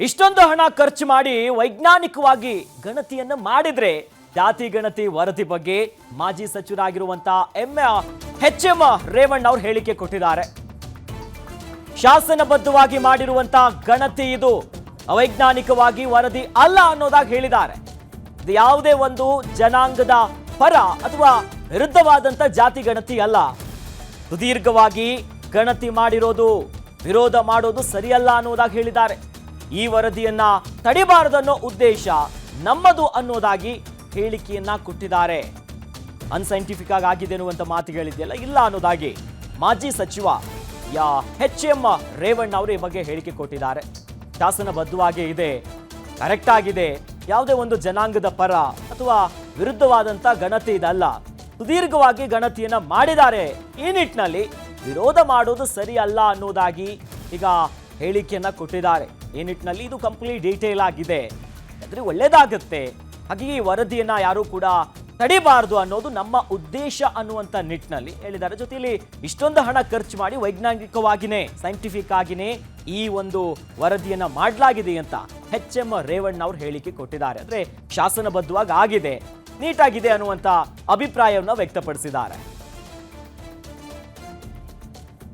ಇಷ್ಟೊಂದು ಹಣ ಖರ್ಚು ಮಾಡಿ ವೈಜ್ಞಾನಿಕವಾಗಿ ಗಣತಿಯನ್ನು ಮಾಡಿದ್ರೆ ಜಾತಿ ಗಣತಿ ವರದಿ ಬಗ್ಗೆ ಮಾಜಿ ಸಚಿವರಾಗಿರುವಂತಹ ಎಂ ಎಚ್ ಎಂ ರೇವಣ್ಣ ಅವರು ಹೇಳಿಕೆ ಕೊಟ್ಟಿದ್ದಾರೆ. ಶಾಸನಬದ್ಧವಾಗಿ ಮಾಡಿರುವಂತಹ ಗಣತಿ ಇದು. ಅವೈಜ್ಞಾನಿಕವಾಗಿ ವರದಿ ಅಲ್ಲ ಅನ್ನೋದಾಗಿ ಹೇಳಿದ್ದಾರೆ. ಯಾವುದೇ ಒಂದು ಜನಾಂಗದ ಪರ ಅಥವಾ ವಿರುದ್ಧವಾದಂತ ಜಾತಿ ಗಣತಿ ಅಲ್ಲ. ಸುದೀರ್ಘವಾಗಿ ಗಣತಿ ಮಾಡಿರೋದು, ವಿರೋಧ ಮಾಡೋದು ಸರಿಯಲ್ಲ ಅನ್ನೋದಾಗಿ ಹೇಳಿದ್ದಾರೆ. ಈ ವರದಿಯನ್ನ ತಡಿಬಾರದನ್ನೋ ಉದ್ದೇಶ ನಮ್ಮದು ಅನ್ನೋದಾಗಿ ಹೇಳಿಕೆಯನ್ನ ಕೊಟ್ಟಿದ್ದಾರೆ. ಅನ್ಸೈಂಟಿಫಿಕ್ ಆಗಿ ಆಗಿದೆ ಮಾತು ಹೇಳಿದೆಯಲ್ಲ, ಇಲ್ಲ ಅನ್ನೋದಾಗಿ. ಮಾಜಿ ಸಚಿವ ಯಾ ಎಚ್ ಎಂ ರೇವಣ್ಣ ಅವರು ಈ ಬಗ್ಗೆ ಹೇಳಿಕೆ ಕೊಟ್ಟಿದ್ದಾರೆ. ಶಾಸನ ಬದ್ಧವಾಗಿ ಇದೆ ಕರೆಕ್ಟ್ ಆಗಿದೆ, ಯಾವುದೇ ಒಂದು ಜನಾಂಗದ ಪರ ಅಥವಾ ವಿರುದ್ಧವಾದಂಥ ಗಣತಿ ಇದಲ್ಲ ಸುದೀರ್ಘವಾಗಿ ಗಣತಿಯನ್ನ ಮಾಡಿದ್ದಾರೆ. ಈ ನಿಟ್ಟಿನಲ್ಲಿ ವಿರೋಧ ಮಾಡೋದು ಸರಿಯಲ್ಲ ಅನ್ನೋದಾಗಿ ಈಗ ಹೇಳಿಕೆಯನ್ನ ಕೊಟ್ಟಿದ್ದಾರೆ. ಈ ನಿಟ್ಟಿನಲ್ಲಿ ಇದು ಕಂಪ್ಲೀಟ್ ಡೀಟೇಲ್ ಆಗಿದೆ. ಅಂದ್ರೆ ಒಳ್ಳೇದಾಗುತ್ತೆ. ಹಾಗೆಯೇ ಈ ವರದಿಯನ್ನು ಯಾರೂ ಕೂಡ ತಡಿಬಾರದು ಅನ್ನೋದು ನಮ್ಮ ಉದ್ದೇಶ ಅನ್ನುವಂಥ ನಿಟ್ಟಿನಲ್ಲಿ ಹೇಳಿದ್ದಾರೆ. ಜೊತೆಯಲ್ಲಿ ಇಷ್ಟೊಂದು ಹಣ ಖರ್ಚು ಮಾಡಿ ವೈಜ್ಞಾನಿಕವಾಗಿನೇ ಸೈಂಟಿಫಿಕ್ ಆಗಿನೇ ಈ ಒಂದು ವರದಿಯನ್ನು ಮಾಡಲಾಗಿದೆ ಅಂತ ಎಚ್ ಎಂ ರೇವಣ್ಣ ಅವರು ಹೇಳಿಕೆ ಕೊಟ್ಟಿದ್ದಾರೆ. ಅಂದರೆ ಶಾಸನಬದ್ಧವಾಗಿ ಆಗಿದೆ, ನೀಟಾಗಿದೆ ಅನ್ನುವಂಥ ಅಭಿಪ್ರಾಯವನ್ನು ವ್ಯಕ್ತಪಡಿಸಿದ್ದಾರೆ.